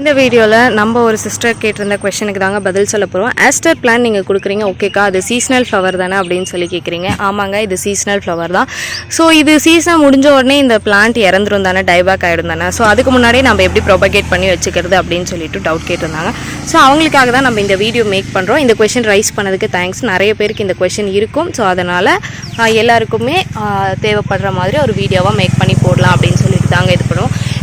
இந்த வீடியோவில் நம்ம ஒரு சிஸ்டர் கேட்டிருந்த கொஷனுக்கு தாங்க பதில் சொல்ல போகிறோம் ஆஸ்டர் பிளான் நீங்கள் கொடுக்குறீங்க ஓகேக்கா அது சீசனல் ஃப்ளவர் தானே அப்படின்னு சொல்லி கேட்குறீங்க ஆமாங்க இது சீசனல் ஃப்ளவர் தான். ஸோ இது சீசன் முடிஞ்ச உடனே இந்த பிளான்ட் இறந்துரும் தானே டைபேக் ஆகிடும் தானே. ஸோ அதுக்கு முன்னாடியே நம்ம எப்படி ப்ரொபகேட் பண்ணி வச்சுக்கிறது அப்படின்னு சொல்லிட்டு டவுட் கேட்டிருந்தாங்க. ஸோ அவங்களுக்காக தான் நம்ம இந்த வீடியோ மேக் பண்ணுறோம் இந்த கொஷின் ரைஸ் பண்ணதுக்கு தேங்க்ஸ் நிறைய பேருக்கு இந்த கொஷின் இருக்கும். ஸோ அதனால் எல்லாருக்குமே தேவைப்படுற மாதிரி ஒரு வீடியோவாக மேக் பண்ணி போடலாம் அப்படின்னு சொல்லி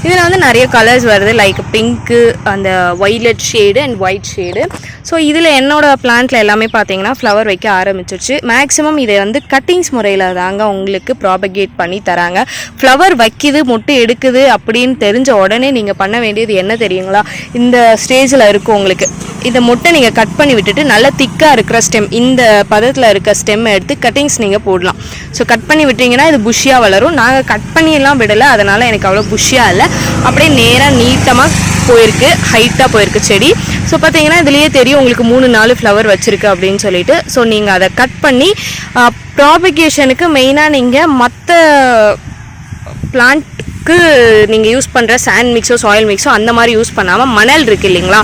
இதில் வந்து நிறைய கலர்ஸ் வருது லைக் பிங்க்கு அந்த violet shade and white shade so இதில் என்னோடய பிளான்ட்டில் எல்லாமே பார்த்தீங்கன்னா ஃப்ளவர் வைக்க ஆரம்பிச்சிருச்சு. மேக்ஸிமம் இதை வந்து கட்டிங்ஸ் முறையில் தாங்க உங்களுக்கு ப்ராபகேட் பண்ணி தராங்க. ஃப்ளவர் வைக்குது மொட்டு எடுக்குது அப்படின்னு தெரிஞ்ச உடனே நீங்கள் பண்ண வேண்டியது என்ன தெரியுங்களா? இந்த ஸ்டேஜில் இருக்கும் உங்களுக்கு. இதை முட்டை நீங்கள் கட் பண்ணி விட்டுட்டு நல்லா திக்காக இருக்கிற ஸ்டெம் இந்த பதத்தில் இருக்க ஸ்டெம்மை எடுத்து கட்டிங்ஸ் நீங்கள் போடலாம். ஸோ கட் பண்ணி விட்டீங்கன்னா இது புஷ்ஷியாக வளரும். நாங்கள் கட் பண்ணியெல்லாம் விடலை அதனால் எனக்கு அவ்வளோ புஷ்ஷியாக இல்லை. அப்படியே நேராக நீட்டமாக போயிருக்கு ஹைட்டாக போயிருக்கு செடி. ஸோ பார்த்தீங்கன்னா இதுலேயே தெரியும் உங்களுக்கு மூணு நாலு ஃப்ளவர் வச்சுருக்கு அப்படின்னு சொல்லிட்டு. ஸோ நீங்கள் அதை கட் பண்ணி ப்ராபிகேஷனுக்கு மெயினாக நீங்கள் மற்ற பிளான்ட்க்கு நீங்கள் யூஸ் பண்ணுற சாண்ட் மிக்ஸோ சாயில் மிக்ஸோ அந்த மாதிரி யூஸ் பண்ணாமல் மணல் இருக்குது இல்லைங்களா?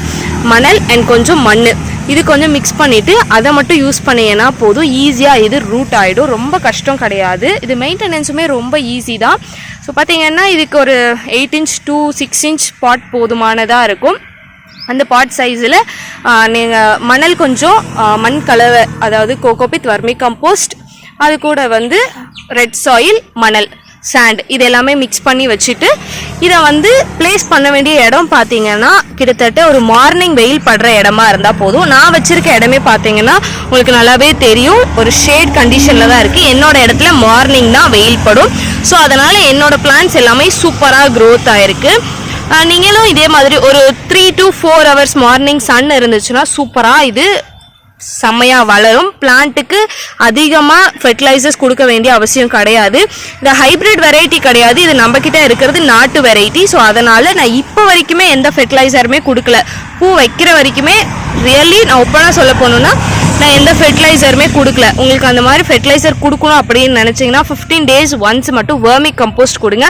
மணல் அண்ட் கொஞ்சம் மண் இது கொஞ்சம் மிக்ஸ் பண்ணிவிட்டு அதை மட்டும் யூஸ் பண்ணீங்கன்னா போதும். ஈஸியாக இது ரூட் ஆகிடும் ரொம்ப கஷ்டம் கிடையாது. இது மெயின்டெனன்ஸுமே ரொம்ப ஈஸி தான். ஸோ பார்த்தீங்கன்னா இதுக்கு ஒரு eight inch to six inch pot போதுமானதாக இருக்கும். அந்த பாட் சைஸில் நீங்கள் மணல் கொஞ்சம் மண் கலவை அதாவது கோகோபித் வர்மி கம்போஸ்ட் அது கூட வந்து ரெட் சாயில் மணல். சாண்ட் இது எல்லாமே மிக்ஸ் பண்ணி வச்சுட்டு இதை வந்து ப்ளேஸ் பண்ண வேண்டிய இடம் பார்த்தீங்கன்னா கிட்டத்தட்ட ஒரு மார்னிங் வெயில் படுற இடமா இருந்தால் போதும். நான் வச்சிருக்க இடமே பார்த்தீங்கன்னா உங்களுக்கு நல்லாவே தெரியும். ஒரு ஷேட் கண்டிஷனில் தான் இருக்குது என்னோட இடத்துல மார்னிங் தான் வெயில் படும். ஸோ அதனால் என்னோட பிளான்ஸ் எல்லாமே சூப்பராக க்ரோத் ஆயிருக்கு. நீங்களும் இதே மாதிரி ஒரு three to four hours morning sun இருந்துச்சுன்னா சூப்பராக இது செம்மையாக வளரும். பிளான்ட்டுக்கு அதிகமாக ஃபெர்டிலைசர்ஸ் கொடுக்க வேண்டிய அவசியம் கிடையாது. இந்த ஹைப்ரிட் வெரைட்டி கிடையாது. இது நம்மக்கிட்ட இருக்கிறது நாட்டு வெரைட்டி ஸோ அதனால் நான் இப்போ வரைக்குமே எந்த ஃபெர்டிலைசருமே கொடுக்கல. பூ வைக்கிற வரைக்குமே ரியலி நான் ஒப்பனாக சொல்ல போகணுன்னா நான் எந்த ஃபெர்டிலைசருமே கொடுக்கல. உங்களுக்கு அந்த மாதிரி ஃபெர்டிலைசர் கொடுக்கணும் அப்படின்னு நினச்சிங்கன்னா ஃபிஃப்டீன் டேஸ் ஒன்ஸ் மட்டும் வேர்மி கம்போஸ்ட் கொடுங்க.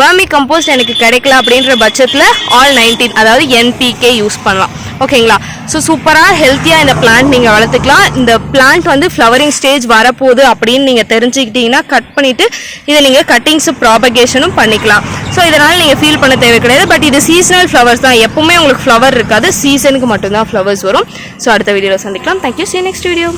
வேர்மி கம்போஸ்ட் எனக்கு கிடைக்கல அப்படின்ற பட்சத்தில் ஆல் நைன்டீன் அதாவது என்பிகே யூஸ் பண்ணலாம். ஓகேங்களா ஸோ சூப்பராக ஹெல்த்தியாக இந்த பிளான்ட் நீங்கள் வளர்த்துக்கலாம். இந்த பிளான்ட் வந்து ஃப்ளவரிங் ஸ்டேஜ் வரப்போகுது அப்படின்னு நீங்கள் தெரிஞ்சுக்கிட்டீங்கன்னா கட் பண்ணிவிட்டு இதை நீங்கள் கட்டிங்ஸு ப்ராபகேஷனும் பண்ணிக்கலாம். ஸோ இதனால் நீங்கள் ஃபீல் பண்ண தேவை கிடையாது. பட் இது சீசனல் ஃப்ளவர்ஸ் தான். எப்பவுமே உங்களுக்கு ஃப்ளவர் இருக்காது. சீசனுக்கு மட்டும்தான் ஃப்ளவர்ஸ் வரும். ஸோ அடுத்த வீடியோவில் சந்திக்கலாம். Thank you C next video